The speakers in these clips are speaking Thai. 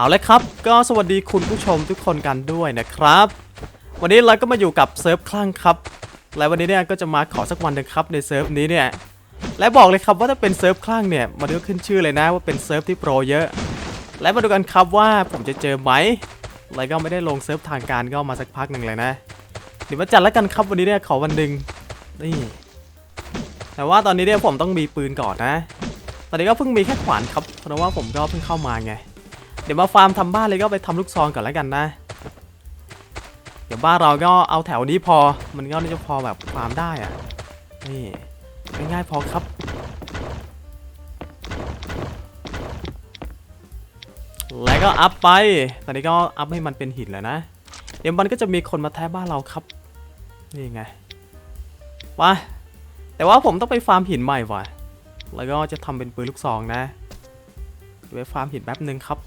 เอาลยครับ ก็สวัสดีคุณผู้ชมทุกคนกันด้วยนะครับ วันนี้เราก็มาอยู่กับเซิร์ฟคลั่งครับ และวันนี้เนี่ยก็จะมาขอสักวันหนึ่งครับในเซิร์ฟนี้เนี่ย และบอกเลยครับว่าถ้าเป็นเซิร์ฟคลั่งเนี่ยมันก็ขึ้นชื่อเลยนะว่าเป็นเซิร์ฟที่โปรเยอะ และมาดูกันครับว่าผมจะเจอไหมแล้วก็ไม่ได้ลงเซิร์ฟทางการก็มาสักพักหนึ่งเลยนะ เดี๋ยวมาจัดแล้วกันครับวันนี้เนี่ยขอวันหนึ่งนี่ แต่ว่าตอนนี้เนี่ยผมต้องมีปืนก่อนนะ ตอนนี้ก็เพิ่งมีแค่ขวานครับ เพราะว่าผมก็เพิ่งเข้ามาไง เดี๋ยวมาฟาร์มทำบ้านเลยก็ไปทำลูกซองก่อนแล้วกันนะ เดี๋ยวบ้านเราก็เอาแถวนี้พอ มันก็น่าจะพอแบบฟาร์มได้อะนี่ง่ายๆพอครับ แล้วก็อัพไป ตอนนี้ก็อัพให้มันเป็นหินแล้วนะ เดี๋ยวมันก็จะมีคนมาแทะบ้านเราครับ นี่ไงว้าแต่ว่าผมต้องไปฟาร์มหินใหม่ว่ะ แล้วก็จะทำเป็นปืนลูกซองนะ ไปฟาร์มหินแป๊บหนึ่งครับ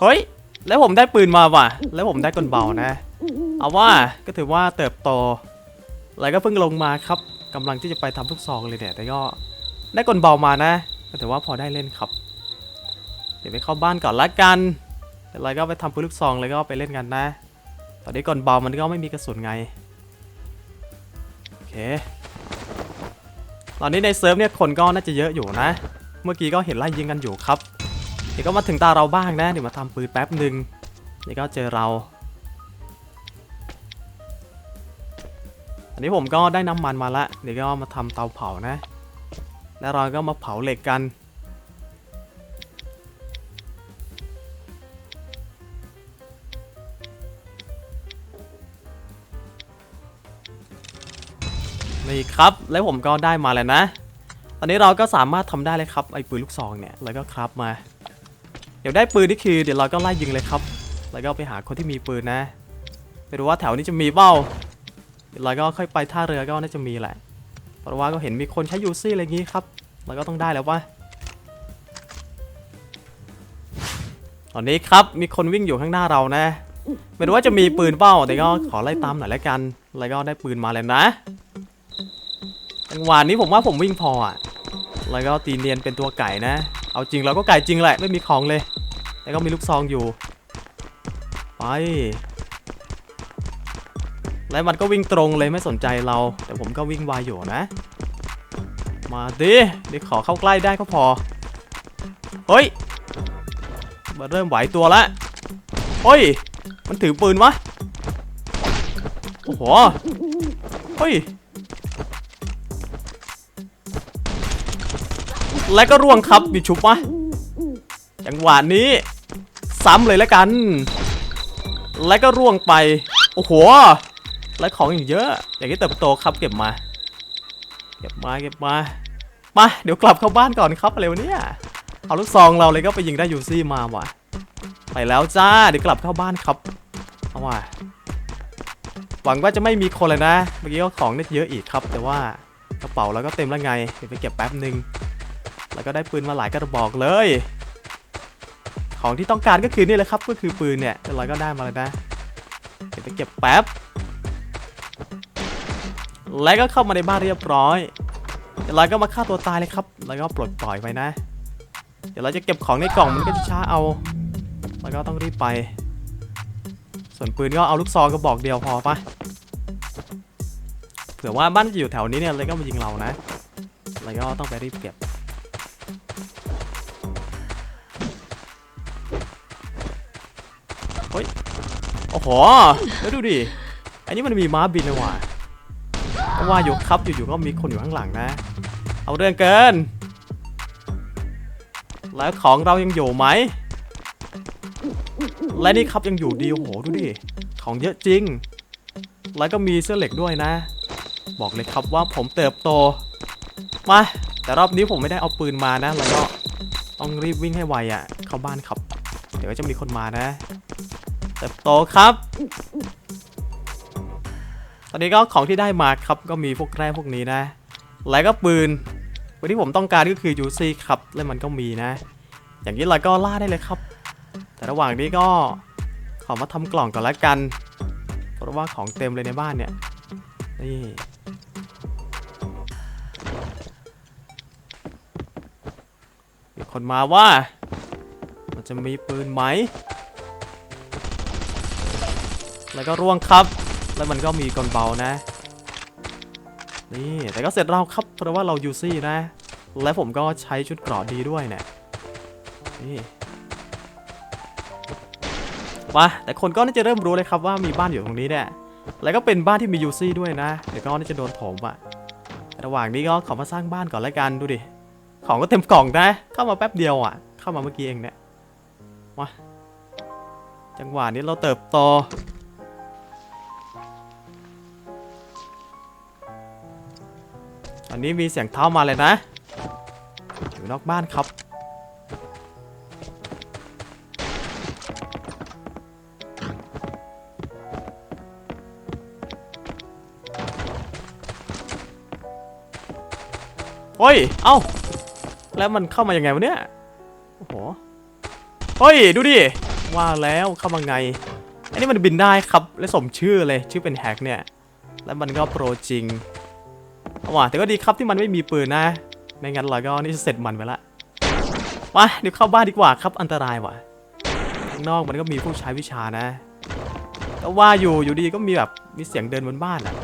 เฮ้ย แล้วผมได้ปืนมาว่ะ แล้วผมได้กลเบานะ เอาว่าก็ถือว่าเติบโตแล้วก็เพิ่งลงมาครับกำลังที่จะไปทำลูกซองเลยเนี่ย แต่ก็ได้กลเบามานะ ก็ถือว่าพอได้เล่นครับ เดี๋ยวไปเข้าบ้านก่อนละกันแล้วก็ไปทำปืนลูกซองแล้วก็ไปเล่นกันนะ ตอนนี้กลเบามันก็ไม่มีกระสุนไง โอเค ตอนนี้ในเซิร์ฟเนี่ยคนก็น่าจะเยอะอยู่นะ เมื่อกี้ก็เห็นไล่ยิงกันอยู่ครับ เดี๋ยวก็มาถึงตาเราบ้างนะเดี๋ยวมาทำปืนแป๊บหนึ่งเดี๋ยวก็เจอเรา อันนี้ผมก็ได้น้ำมันมาละเดี๋ยวก็มาทำเตาเผานะ แล้วเราก็มาเผาเหล็กกันนี่ครับ แล้วผมก็ได้มาแล้วนะ ตอนนี้เราก็สามารถทำได้เลยครับไอ้ปืนลูกซองเนี่ย แล้วก็ครับมา เดี๋ยวได้ปืนนี่คือเดี๋ยวเราก็ไล่ยิงเลยครับ แล้วก็ไปหาคนที่มีปืนนะไม่รู้ว่าแถวนี้จะมีเปล่าเดี๋ยวเราก็ค่อยไปท่าเรือก็น่าจะมีแหละ เพราะว่าก็เห็นมีคนใช้ยูซี่อะไรอย่างงี้ครับเราก็ต้องได้แล้ววะตอนนี้ครับมีคนวิ่งอยู่ข้างหน้าเรานะไม่รู้ว่าจะมีปืนเปล่าแต่ก็ขอไล่ตามหน่อยแล้วกัน แล้วก็ได้ปืนมาแล้วนะจังหวะนี้ผมว่าผมวิ่งพออะแล้วก็ตีเนียนเป็นตัวไก่นะ เอาจริงเราก็ไก่จริงแหละไม่มีของเลยแล้วก็มีลูกซองอยู่ ไป แล้วมันก็วิ่งตรงเลยไม่สนใจเรา แต่ผมก็วิ่งไวอยู่นะ มาดิเดี๋ยวขอเข้าใกล้ได้ก็พอ เฮ้ย มาเริ่มไหวตัวละเฮ้ย มันถือปืนวะ โอ้โห เฮ้ย และก็ร่วงครับมีชุบวะจังหวะนี้ ซ้ำเลยแล้วกัน และก็ร่วงไป โอ้โห และของอย่างเยอะ อย่างนี้เติบโตครับเก็บมา เก็บมาเก็บมา มา เดี๋ยวกลับเข้าบ้านก่อนครับอะไรวะเนี่ย เอาลูกซองเราเลยก็ไปยิงได้ยูซี่มาว่ะ ไปแล้วจ้า เดี๋ยวกลับเข้าบ้านครับ เอาว่ะ หวังว่าจะไม่มีคนเลยนะ เมื่อกี้ก็ของเนี่ยเยอะอีกครับ แต่ว่ากระเป๋าเราก็เต็มแล้วไง เดี๋ยวไปเก็บแป๊บหนึ่ง แล้วก็ได้ปืนมาหลายกระบอกเลย ของที่ต้องการก็คือนี่แหละครับ ก็คือปืนเนี่ยเราก็ได้มาแล้วนะเดี๋ยวไปเก็บแป๊บ แล้วก็เข้ามาในบ้านเรียบร้อยเดี๋ยวเราก็มาฆ่าตัวตายเลยครับ แล้วก็ปลดปล่อยไปนะ เดี๋ยวเราจะเก็บของในกล่องมันก็จะช้าเอา แล้วก็ต้องรีบไป ส่วนปืนก็เอาลูกซองกระบอกเดียวพอปะเผื่อว่าบ้านจะอยู่แถวนี้เนี่ยเลยก็มายิงเรานะ แล้วก็ต้องไปรีบเก็บ โอ้โห แล้วดูดิ อันนี้มันมีม้าบินเลยว่ะเพราะว่าอยู่ครับอยู่ๆก็มีคนอยู่ข้างหลังนะ เอาเรื่องเกิน แล้วของเรายังอยู่ไหม และนี่ครับยังอยู่ดีโอ้โหดูดิ ของเยอะจริง แล้วก็มีเสื้อเหล็กด้วยนะ บอกเลยครับว่าผมเติบโต มา แต่รอบนี้ผมไม่ได้เอาปืนมานะ แล้วก็ต้องรีบวิ่งให้ไวอะ่ะ เข้าบ้านครับ เดี๋ยวจะมีคนมานะ เติบโตครับ ตอนนี้ก็ของที่ได้มาครับก็มีพวกแร่พวกนี้นะ แล้วก็ปืนวันที่ผมต้องการก็คือยูซี่ครับ และมันก็มีนะ อย่างนี้เราก็ล่าได้เลยครับ แต่ระหว่างนี้ก็ขอมาทำกล่องก่อนละกัน เพราะว่าของเต็มเลยในบ้านเนี่ย นี่คนมาว่า มันจะมีปืนไหม แล้วก็ร่วงครับ แล้วมันก็มีกลเบานะ นี่แต่ก็เสร็จเราครับเพราะว่าเรายูซี่นะ และผมก็ใช้ชุดเกราะดีด้วยเนี่ยนี่มาแต่คนก็น่าจะเริ่มรู้เลยครับว่ามีบ้านอยู่ตรงนี้เนี่ยแล้วก็เป็นบ้านที่มียูซี่ด้วยนะเดี๋ยวก็น่าจะโดนถมอะระหว่างนี้ก็ขอมาสร้างบ้านก่อนแล้วกันดูดิของก็เต็มกล่องนะเข้ามาแป๊บเดียวอะเข้ามาเมื่อกี้เองเนี่ยมาจังหวะนี้เราเติบโต อันนี้มีเสียงเท้ามาเลยนะ อยู่นอกบ้านครับ โอ้ย เอ้า แล้วมันเข้ามายังไงวะเนี่ย โอ้โห เฮ้ย ดูดิ ว่าแล้วเข้ามาไง อันนี้มันบินได้ครับ และสมชื่อเลย ชื่อเป็นแฮกเนี่ย แล้วมันก็โปรจริง ว่ะแต่ก็ดีครับที่มันไม่มีปืนนะไม่งั้นเราก็นี่จะเสร็จมันไปละมาเดี๋ยวเข้าบ้านดีกว่าครับอันตรายว่ะข้างนอกมันก็มีผู้ใช้วิชานะก็ว่าอยู่อยู่ดีก็มีแบบมีเสียงเดินบนบ้านอะ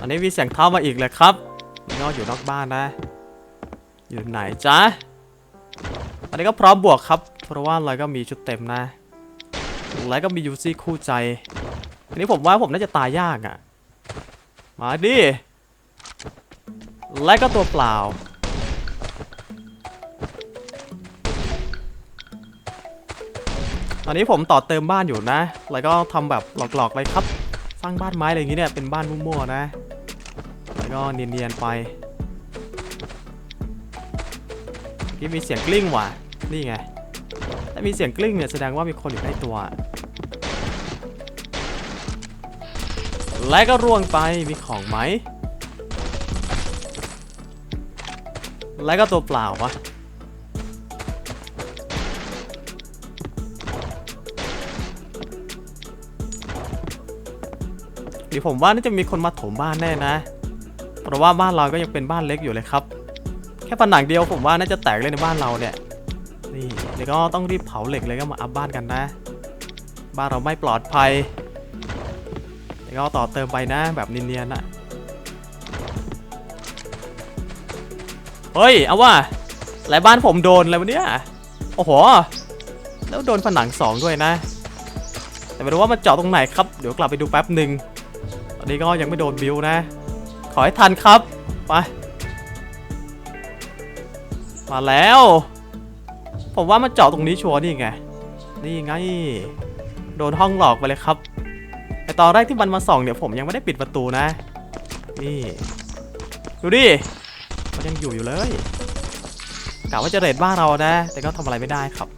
อันนี้มีเสียงเท้ามาอีกเลยครับมันก็อยู่นอกบ้านนะ อยู่ไหนจ๊ะอันนี้ก็พร้อมบวกครับ เพราะว่าเราก็มีชุดเต็มนะแล้วก็มียูซี่คู่ใจอันนี้ผมว่าผมน่าจะตายยากอะ่ะ มาดิ และก็ตัวเปล่า ตอนนี้ผมต่อเติมบ้านอยู่นะ แล้วก็ทำแบบหลอกๆไปครับ สร้างบ้านไม้อะไรอย่างนี้เนี่ย เป็นบ้านมั่วๆนะ แล้วก็เนียนๆไปที่มีเสียงกลิ้งว่ะ นี่ไง ถ้ามีเสียงกลิ้งเนี่ยแสดงว่ามีคนอยู่ใกล้ตัว และก็ร่วงไปมีของไหม และก็ตัวเปล่าวะเดี๋ยวผมว่าน่าจะมีคนมาถมบ้านแน่นะ เพราะว่าบ้านเราก็ยังเป็นบ้านเล็กอยู่เลยครับ แค่ผนังเดียวผมว่าน่าจะแตกเลยในบ้านเราเนี่ย นี่เดี๋ยวก็ต้องรีบเผาเหล็กเลยก็มาอัพบ้านกันนะ บ้านเราไม่ปลอดภัย เดี๋ยวก็ต่อเติมไปนะแบบเนียนๆน่ะเฮ้ย เอาว่าหลายบ้านผมโดนอะไรวะเนี่ย โอ้โห แล้วโดนผนังสองด้วยนะ แต่ไม่รู้ว่ามันเจาะตรงไหนครับ เดี๋ยวกลับไปดูแป๊บหนึ่งตอนนี้ก็ยังไม่โดนบิวนะ ขอให้ทันครับ ไป มาแล้ว ผมว่ามันเจาะตรงนี้ชัวร์นี่ไง นี่ไง โดนห้องหลอกไปเลยครับ ไอตอนแรกที่มันมาส่องเนี่ยผมยังไม่ได้ปิดประตูนะ นี่ ดูดิ มันยังอยู่อยู่เลยกะว่าจะเรดบ้านเรานะ แต่ก็ทำอะไรไม่ได้ครับ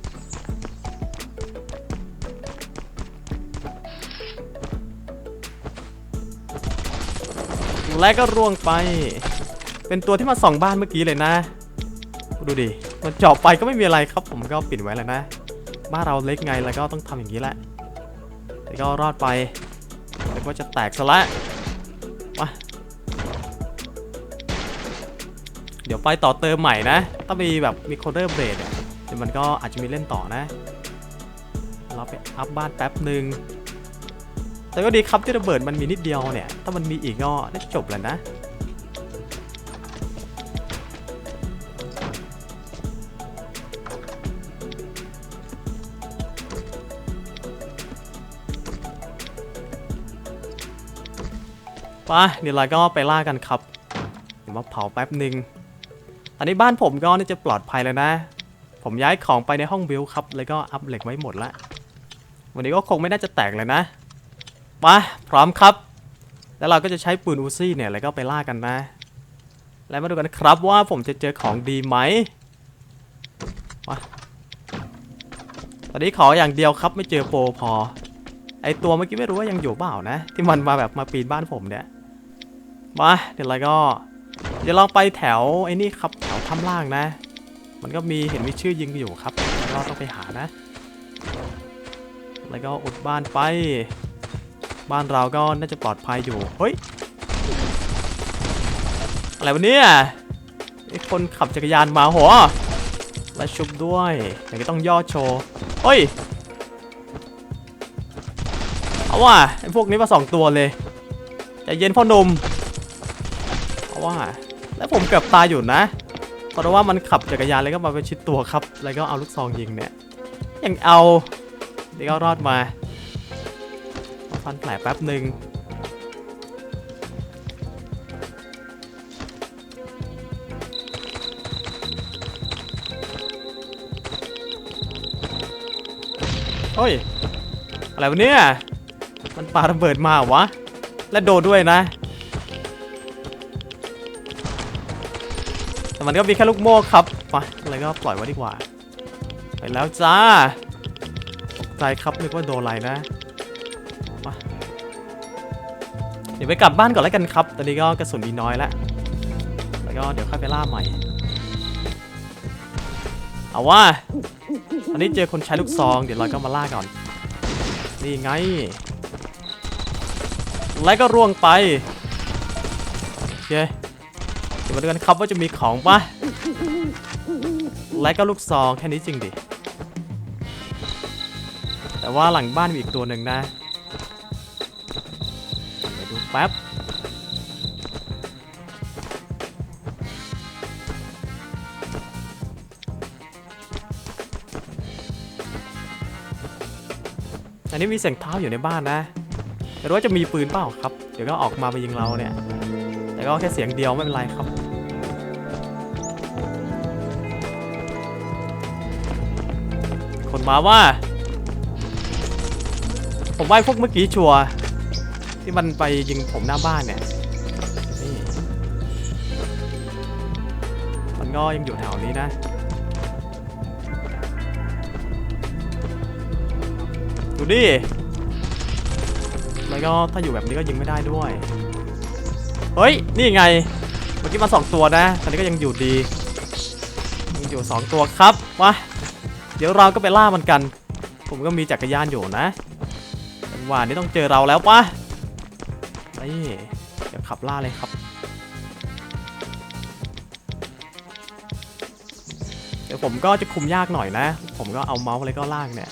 และก็ร่วงไป เป็นตัวที่มาส่องบ้านเมื่อกี้เลยนะ ดูดิ มันเจาะไปก็ไม่มีอะไรครับ ผมก็ปิดไว้แล้วนะ บ้านเราเล็กไงแล้วก็ต้องทำอย่างนี้แหละแล้วก็รอดไป แล้วก็จะแตกซะละมาเดี๋ยวไปต่อเติมใหม่นะถ้ามีแบบมีโคเดอร์เบรดเนี่ยเดี๋ยวมันก็อาจจะมีเล่นต่อนะ เราไปอัพบ้านแป๊บหนึ่งแต่ก็ดีครับที่ระเบิดมันมีนิดเดียวเนี่ย ถ้ามันมีอีกก็น่าจะจบแล้วนะ ไปเดี๋ยวเราก็ไปล่ากันครับเดี๋ยวมาเผาแป๊บหนึ่งอันนี้บ้านผมก็น่าจะปลอดภัยแล้วนะ ผมย้ายของไปในห้องบิลครับ แล้วก็อัพเหล็กไว้หมดละ วันนี้ก็คงไม่น่าจะแตกเลยนะมาพร้อมครับ แล้วเราก็จะใช้ปืนอูซี่เนี่ยแล้วก็ไปล่ากันนะ แล้วมาดูกันครับว่าผมจะเจอของดีไหมมาตอนนี้ขออย่างเดียวครับไม่เจอโปรพอ ไอตัวเมื่อกี้ไม่รู้ว่ายังอยู่เปล่านะ ที่มันมาแบบมาปีนบ้านผมเนี่ย มาเดี๋ยวเราก็เดี๋ยวลองไปแถวไอ้นี่ครับแถวถ้ำล่างนะ มันก็มีเห็นมีชื่อยิงอยู่ครับแล้วก็ต้องไปหานะ แล้วก็อุดบ้านไป บ้านเราก็น่าจะปลอดภัยอยู่เฮ้ยอะไรวะเนี่ยไอคนขับจักรยานมาหัวและชุบด้วยแต่ก็ต้องย่อโชว์เฮ้ยเอาว่าไอ้พวกนี้มาสองตัวเลยใจเย็นพ่อหนุ่ม ว่า แล้วผมเกือบตายอยู่นะ เพราะว่ามันขับจักรยานแล้วก็มาเป็นชิดตัวครับ แล้วก็เอาลูกซองยิงเนี่ยยังเอาเดี๋ยวก็รอดมาฟันแผลแป๊บหนึ่งเฮ้ย อะไรวะเนี่ย มันปาระเบิดมาวะ และโดนด้วยนะ แต่มันก็มีแค่ลูกโม่ครับมาอะไรก็ปล่อยไว้ดีกว่า ไปแล้วจ้า ตกใจครับนึกว่าโดนอะไรนะมาเดี๋ยวไปกลับบ้านก่อนแล้วกันครับ ตอนนี้ก็กระสุนมีน้อยแล้ว แล้วก็เดี๋ยวค่อยไปล่าใหม่ เอาว่าตอนนี้เจอคนใช้ลูกซอง เดี๋ยวเราก็มาล่าก่อน นี่ไง แล้วก็ร่วงไป โอเคเดี๋ยว มาดูกันครับว่าจะมีของปะและก็ลูกซองแค่นี้จริงดิ แต่ว่าหลังบ้านมีอีกตัวหนึ่งนะไปดูแป๊บ อันนี้มีเสียงเท้าอยู่ในบ้านนะไม่ว่าจะมีปืนเปล่าครับ เดี๋ยวก็ออกมาไปยิงเราเนี่ย แต่ก็แค่เสียงเดียวไม่เป็นไรครับ คนมาว่า ผมว่าไอ้พวกเมื่อกี้ชัวร์ที่มันไปยิงผมหน้าบ้านเนี่ยมันก็ยังอยู่แถวนี้นะดูดิแล้วก็ถ้าอยู่แบบนี้ก็ยิงไม่ได้ด้วย เฮ้ย นี่ไง เมื่อกี้มาสองตัวนะ ตอนนี้ก็ยังอยู่ดี ยังอยู่สองตัวครับ มา ดี๋ยวเราก็ไปล่ามันกัน ผมก็มีจักรยานอยู่นะจังหวะนี้ต้องเจอเราแล้วปะนี่เดี๋ยวขับล่าเลยครับ เดี๋ยวผมก็จะคุมยากหน่อยนะ ผมก็เอาเมาส์เลยก็ลากเนี่ย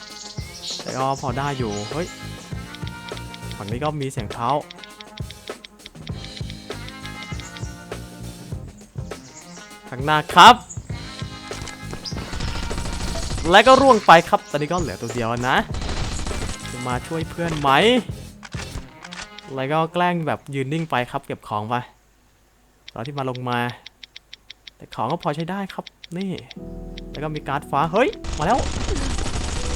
แต่ก็พอได้อยู่ เฮ้ย ฝั่งนี้ก็มีเสียงเท้าข้างหน้าครับ และก็ร่วงไปครับ ตอนนี้ก็เหลือตัวเดียวนะ จะมาช่วยเพื่อนไหม แล้วก็แกล้งแบบยืนนิ่งไปครับ เก็บของไปตอนที่มาลงมา แต่ของก็พอใช้ได้ครับ นี่ แล้วก็มีการ์ดฟ้า เฮ้ย มาแล้ว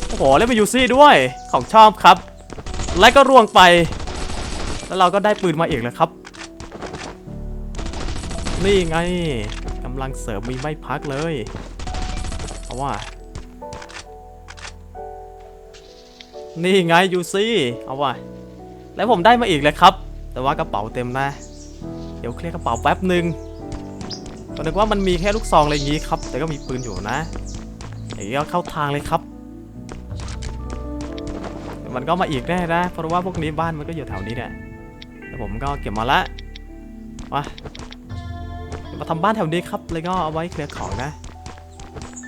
โอ้โห เล่นมายูซี่ด้วย ของชอบครับ และก็ร่วงไป แล้วเราก็ได้ปืนมาอีกแล้วครับ นี่ไงกำลังเสริมมีไม่พักเลยเอาะว่า นี่ไงยูซี่เอาว่าแล้วผมได้มาอีกเลยครับ แต่ว่ากระเป๋าเต็มนะ เดี๋ยวเคลียร์กระเป๋าแป๊บหนึ่งก็นึกว่ามันมีแค่ลูกซองอะไรอย่างงี้ครับ แต่ก็มีปืนอยู่นะอย่างนี้ก็เข้าทางเลยครับ มันก็มาอีกแน่นะ เพราะว่าพวกนี้บ้านมันก็อยู่แถวนี้เนี่ยแต่ผมก็เก็บมาละมามาทำบ้านแถวนี้ครับ เลยก็เอาไว้เคลียร์ของนะ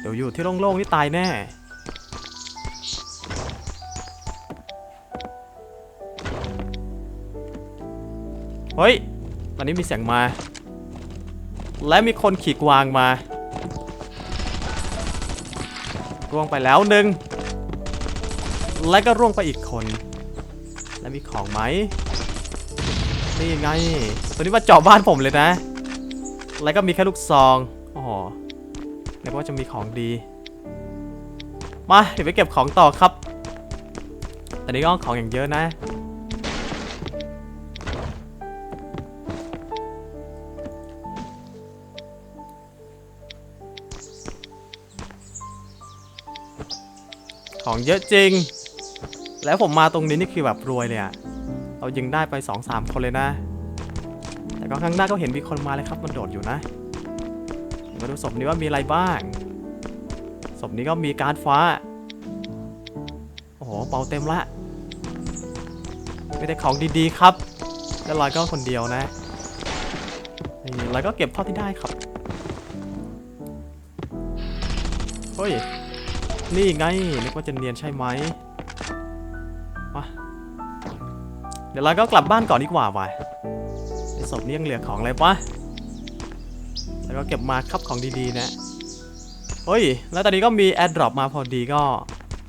เดี๋ยวอยู่ที่โล่งๆนี่ตายแน่ เฮ้ยตอนนี้มีเสียงมา และมีคนขี่กวางมาร่วงไปแล้วหนึ่งและก็ร่วงไปอีกคน แล้วมีของไหมนี่ไงตัวนี้มาเจาะบ้านผมเลยนะ แล้วก็มีแค่ลูกซองอ๋อนึกว่าจะมีของดี มาเดี๋ยวไปเก็บของต่อครับ ตอนนี้ก็ของอย่างเยอะนะ ของเยอะจริง แล้วผมมาตรงนี้นี่คือแบบรวยเลยอะเรายิงได้ไป 2-3 คนเลยนะ แต่ก็ข้างหน้าก็เห็นมีคนมาเลยครับมันโดดอยู่นะมาดูศพนี้ว่ามีอะไรบ้างศพนี้ก็มีการดฟ้า โอ้โห เป่าเต็มละมีแต่ของดีๆครับ แล้วลอยก็คนเดียวนะนี่ล้วก็เก็บเท่าที่ได้ครับ เฮ้ย นี่ไงนึกว่าจะเนียนใช่ไหมเดี๋ยวเราก็กลับบ้านก่อนดีกว่าว่ะในศพนี้ยังเหลือของอะไรปะแล้วก็เก็บมาครับของดีๆนะเฮ้ย แล้วตอนนี้ก็มีแอดดรอปมาพอดีก็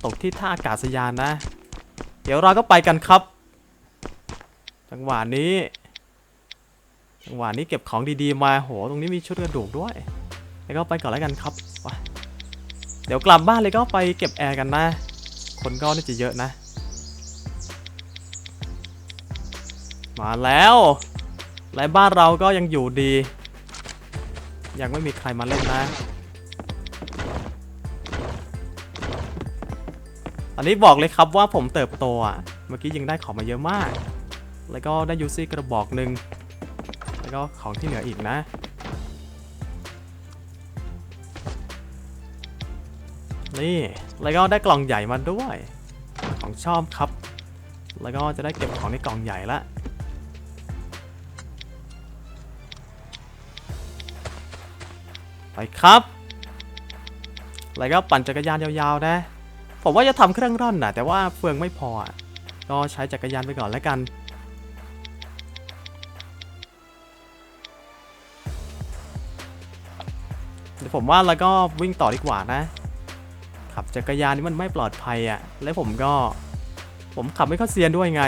ตกที่ท่าอากาศยานนะ เดี๋ยวเราก็ไปกันครับ จังหวะนี้ จังหวะนี้เก็บของดีๆมา โห ตรงนี้มีชุดกระดูกด้วย แล้วก็ไปก่อนแล้วกันครับ เดี๋ยวกลับบ้านเลยก็ไปเก็บแอร์กันนะ คนก็น่าจะเยอะนะ มาแล้วและบ้านเราก็ยังอยู่ดี ยังไม่มีใครมาเล่นนะอันนี้บอกเลยครับว่าผมเติบโตอะ เมื่อกี้ยังได้ของมาเยอะมาก แล้วก็ได้ยูซี่กระบอกหนึ่ง แล้วก็ของที่เหลืออีกนะ นี่ แล้วก็ได้กล่องใหญ่มาด้วย ของชอบครับ แล้วก็จะได้เก็บของในกล่องใหญ่ละไปครับ แล้วก็ปั่นจักรยานยาวๆนะ ผมว่าจะทำเครื่องร่อนนะแต่ว่าเฟืองไม่พอ ก็ใช้จักรยานไปก่อนแล้วกันเดี๋ยวผมว่าเราก็วิ่งต่อดีกว่านะ ขับจักรยานนี่มันไม่ปลอดภัยอะ่ะ และผมก็ ผมขับไม่ค่อยเซียนด้วยไง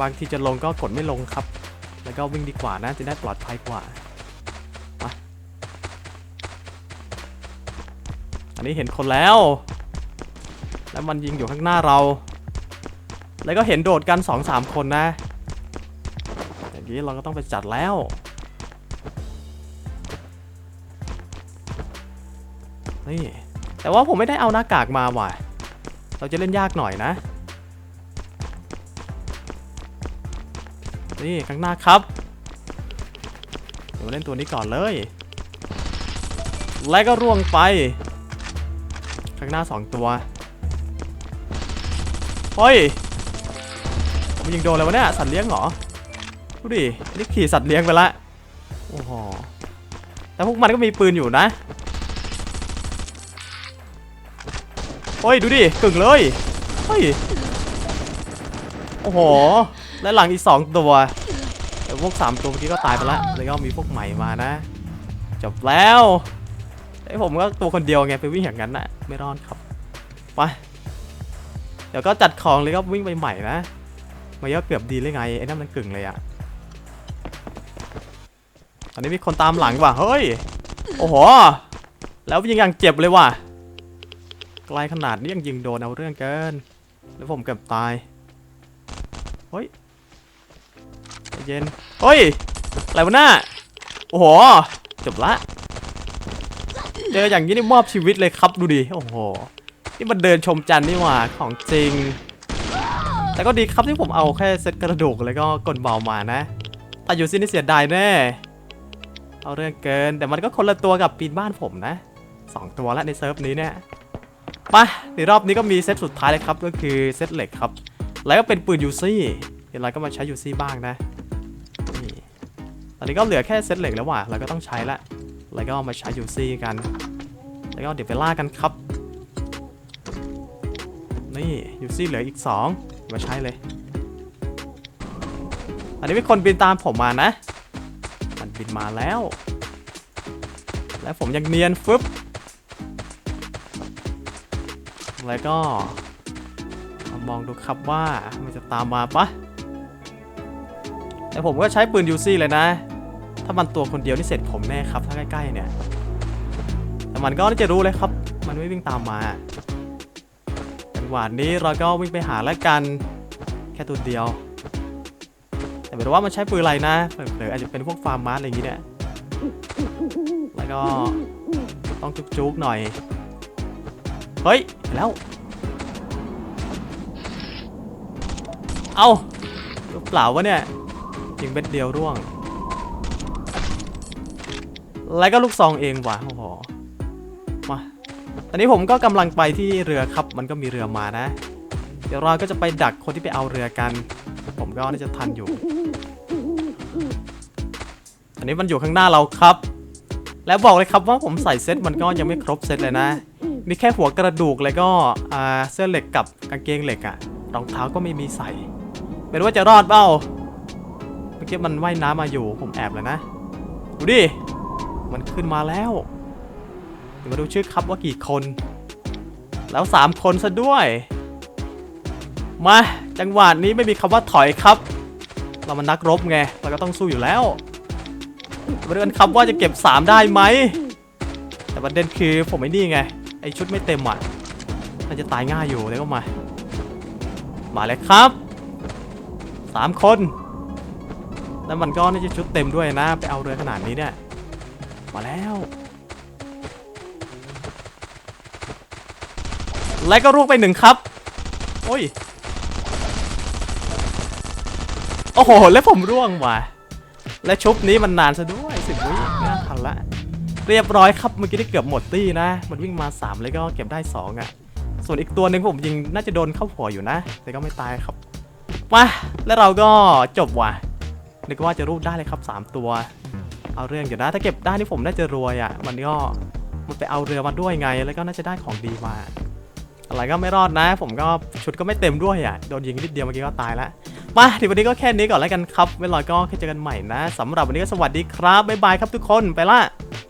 บางทีจะลงก็กดไม่ลงครับ แล้วก็วิ่งดีกว่านะ จะได้ปลอดภัยกว่าอันนี้เห็นคนแล้ว แล้วมันยิงอยู่ข้างหน้าเรา แล้วก็เห็นโดดกัน2อสามคนนะ อย่างนี้เราก็ต้องไปจัดแล้วนี่ แต่ว่าผมไม่ได้เอาหน้ากากมาว่ะ เราจะเล่นยากหน่อยนะ นี่ข้างหน้าครับ เดี๋ยวมาเล่นตัวนี้ก่อนเลย และก็ร่วงไป ข้างหน้า2ตัว เฮ้ย ผมยิงโดนแล้ววะเนี่ย สัตว์เลี้ยงเหรอ ดูดิ นี่ขี่สัตว์เลี้ยงไปละ โอ้โห แต่พวกมันก็มีปืนอยู่นะ เฮ้ยดูดิกึ่งเลยเฮ้ยโอ้โหและหลังอีก2ตัวแต่พวก3ตัวเมื่อกี้ก็ตายไปละแล้วก็มีพวกใหม่มานะจบแล้วไอ้ผมก็ตัวคนเดียวไงไปวิ่งอย่างนั้นน่ะไม่รอดครับไปเดี๋ยวก็จัดของเลยก็วิ่งไปใหม่นะมันก็เกือบดีเลยไงไอ้นั่นมันกึ่งเลยอะตอนนี้มีคนตามหลังว่ะเฮ้ยโอ้โหแล้วยิงอย่างเจ็บเลยว่ะ ไกลขนาดนี้ยังยิงโดนเอาเรื่องเกิน แล้วผมเกือบตาย เฮ้ย เย็น เฮ้ย อะไรวะหน้า โอ้โห จบละ เจออย่างนี้นี่มอบชีวิตเลยครับดูดิ โอ้โห นี่มันเดินชมจันนี่หว่าของจริง แต่ก็ดีครับที่ผมเอาแค่เซตกระดูกแล้วก็กลเบามานะแต่อยู่ซินี่เสียดายแน่ เอาเรื่องเกิน แต่มันก็คนละตัวกับปีนบ้านผมนะสองตัวแล้วในเซิร์ฟนี้เนี่ย ไปในรอบนี้ก็มีเซตสุดท้ายเลยครับก็คือเซตเหล็กครับ แล้วก็เป็นปืนยูซี่เดี๋ยวเราก็มาใช้ยูซี่บ้างนะนี่ตอนนี้ก็เหลือแค่เซตเหล็กแล้วว่ะเราก็ต้องใช้ละแล้วก็มาใช้ยูซี่กัน แล้วก็เดี๋ยวไปล่ากันครับ นี่ยูซี่เหลืออีก 2 มาใช้เลย อันนี้มีคนบินตามผมมานะ มันบินมาแล้ว และผมยังเนียนฟึบ แล้วก็มองดูครับว่ามันจะตามมาปะแต่ผมก็ใช้ปืนยูซี่เลยนะ ถ้ามันตัวคนเดียวนี่เสร็จผมแน่ครับ ถ้าใกล้ๆเนี่ย แต่มันก็น่าจะรู้เลยครับ มันไม่วิ่งตามมาจังหวะนี้เราก็วิ่งไปหาแล้วกัน แค่ตัวเดียว แต่ไม่รู้ว่ามันใช้ปืนอะไรนะเผลอๆอาจจะเป็นพวกฟาร์มมาร์อะไรอย่างงี้เนี่ย แล้วก็ต้องจุกๆหน่อย เฮ้ยแล้ว เอาเปล่าวะเนี่ยยิงเบ็ดเดียวร่วง แล้วก็ลูกซองเองว่ะโอ้โหมาตอนนี้ผมก็กำลังไปที่เรือครับ มันก็มีเรือมานะ เดี๋ยวเราก็จะไปดักคนที่ไปเอาเรือกัน ผมก็น่าจะทันอยู่อันนี้มันอยู่ข้างหน้าเราครับ แล้วบอกเลยครับว่าผมใส่เซตมันก็ยังไม่ครบเซตเลยนะ มีแค่หัวกระดูกแล้วก็เสื้อเหล็กกับกางเกงเหล็กอะรองเท้าก็ไม่มีใส่ไม่รู้ว่าจะรอดเปล่าเมื่อกี้มันว่ายน้ำมาอยู่ผมแอบเลยนะ ดูดิ มันขึ้นมาแล้วเดี๋ยวมาดูชื่อครับว่ากี่คน แล้ว 3 คนซะด้วย มาจังหวะนี้ไม่มีคำว่าถอยครับ เรามันนักรบไงเราก็ต้องสู้อยู่แล้วมาดูกันครับว่าจะเก็บ 3 ได้ไหมแต่ประเด็นคือผมไม่นี่ไง ไอชุดไม่เต็มอะมันจะตายง่ายอยู่เลยก็มา มาเลยครับ3คน แล้วมันก็น่าจะชุดเต็มด้วยนะ ไปเอาเรือขนาดนี้เนี่ย มาแล้วและก็ลูกไปหนึ่งครับ โอ้ย โอ้โห แล้วผมร่วงว่ะ และชุบนี้มันนานซะด้วยสิบวิ เรียบร้อยครับเมื่อกี้ได้เกือบหมดตี้นะ มันวิ่งมา 3 แล้วก็เก็บได้ 2อะ ส่วนอีกตัวหนึ่งผมยิงน่าจะโดนเข้าหัวอยู่นะ แต่ก็ไม่ตายครับมาแล้วเราก็จบว่ะนึกว่าจะรูดได้เลยครับ 3 ตัว เอาเรื่องอยู่นะ ถ้าเก็บได้นี่ผมน่าจะรวยอะ มันก็มันไปเอาเรือมาด้วยไง แล้วก็น่าจะได้ของดีมา อะไรก็ไม่รอดนะ ผมก็ชุดก็ไม่เต็มด้วยอะ โดนยิงนิดเดียวเมื่อกี้ก็ตายล้วมาทีวันนี้ก็แค่นี้ก่อนแล้วกันครับ เวลาก็แค่เจอกันใหม่นะสำหรับวันนี้ก็สวัสดีครับ บ๊ายบายครับทุกคน ไปละ